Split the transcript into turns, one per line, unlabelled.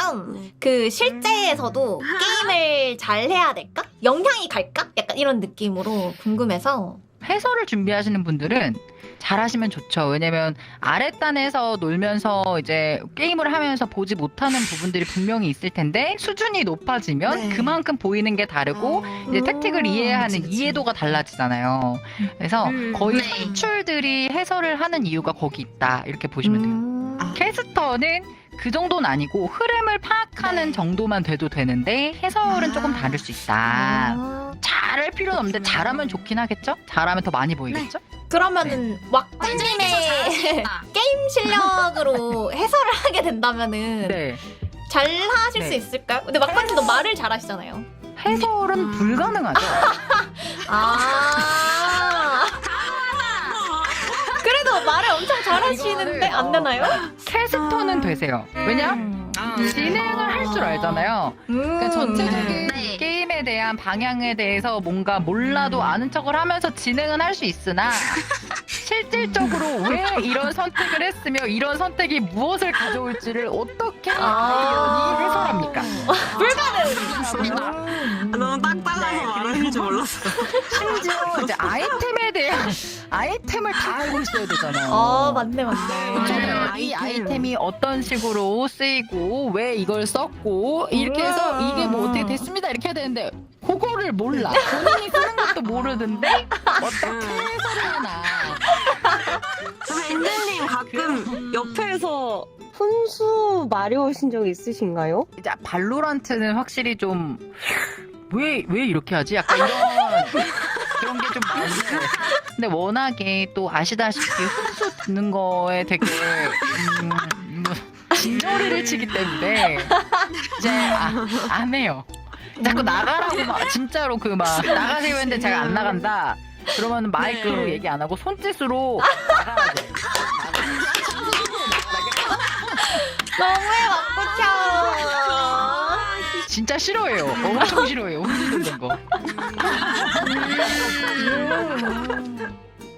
것처럼
네.
그 실제에서도 게임을 잘 해야 될까? 영향이 갈까? 약간 이런 느낌으로 궁금해서
해설을 준비하시는 분들은 잘하시면 좋죠. 왜냐면 아랫단에서 놀면서 이제 게임을 하면서 보지 못하는 부분들이 분명히 있을 텐데 수준이 높아지면
네.
그만큼 보이는 게 다르고
어.
이제 택틱을
음,
이해하는
그치, 그치.
이해도가 달라지잖아요. 그래서
음,
거의
네.
선출들이 해설을 하는 이유가 거기 있다 이렇게 보시면 돼요.
음.
아.
캐스터는 그 정도는 아니고 흐름을 파악하는
네.
정도만 돼도 되는데 해설은
아.
조금 다를 수 있다.
아.
잘할 필요는 없는데
그렇구나.
잘하면 좋긴 하겠죠? 잘하면 더 많이 보이겠죠?
그러면은 왁구님의 게임 실력으로 해설을 하게 된다면은
네.
잘 하실
네.
수 있을까요? 근데 왁구님도 말을 잘 하시잖아요.
해설은
음.
불가능하죠.
아. 말을 엄청 잘하시는데 안 되나요?
캐스터는
아.
되세요. 왜냐?
음.
진행을 할 줄 알잖아요. 그러니까
음.
전체적인
네.
게임에 대한 방향에 대해서 뭔가 몰라도 아는 척을 하면서 진행은 할 수 있으나 실질적으로 왜 이런 선택을 했으며 이런 선택이 무엇을 가져올지를 어떻게
아.
해설 심지어 이제 아이템에 대한 아이템을 다 알고 있어야 되잖아요.
아 맞네 맞네.
그렇잖아요. 이
아이템.
아이템이 어떤 식으로 쓰이고 왜 이걸 썼고 이렇게 해서
음.
이게 뭐 어떻게 됐습니다 이렇게 해야 되는데 그거를 몰라 본인이 쓰는 것도 모르는데 어떻게 해설을 하나
밴드님 가끔 옆에서
훈수 마려우신 적 있으신가요?
이제 발로란트는 확실히 좀 왜 왜 이렇게 하지 약간 이런 그런 게 좀 많은데 근데 워낙에 또 아시다시피 훈수 듣는 거에 되게 음, 뭐 진저리를 치기 때문에 이제 아, 안 해요. 자꾸 나가라고 막 진짜로 그 막 나가세요 했는데 제가 안 나간다. 그러면 마이크로
네.
얘기 안 하고 손짓으로 나가라고.
너무해.
진짜 싫어해요. 엄청 싫어해요. 듣는 거.
음.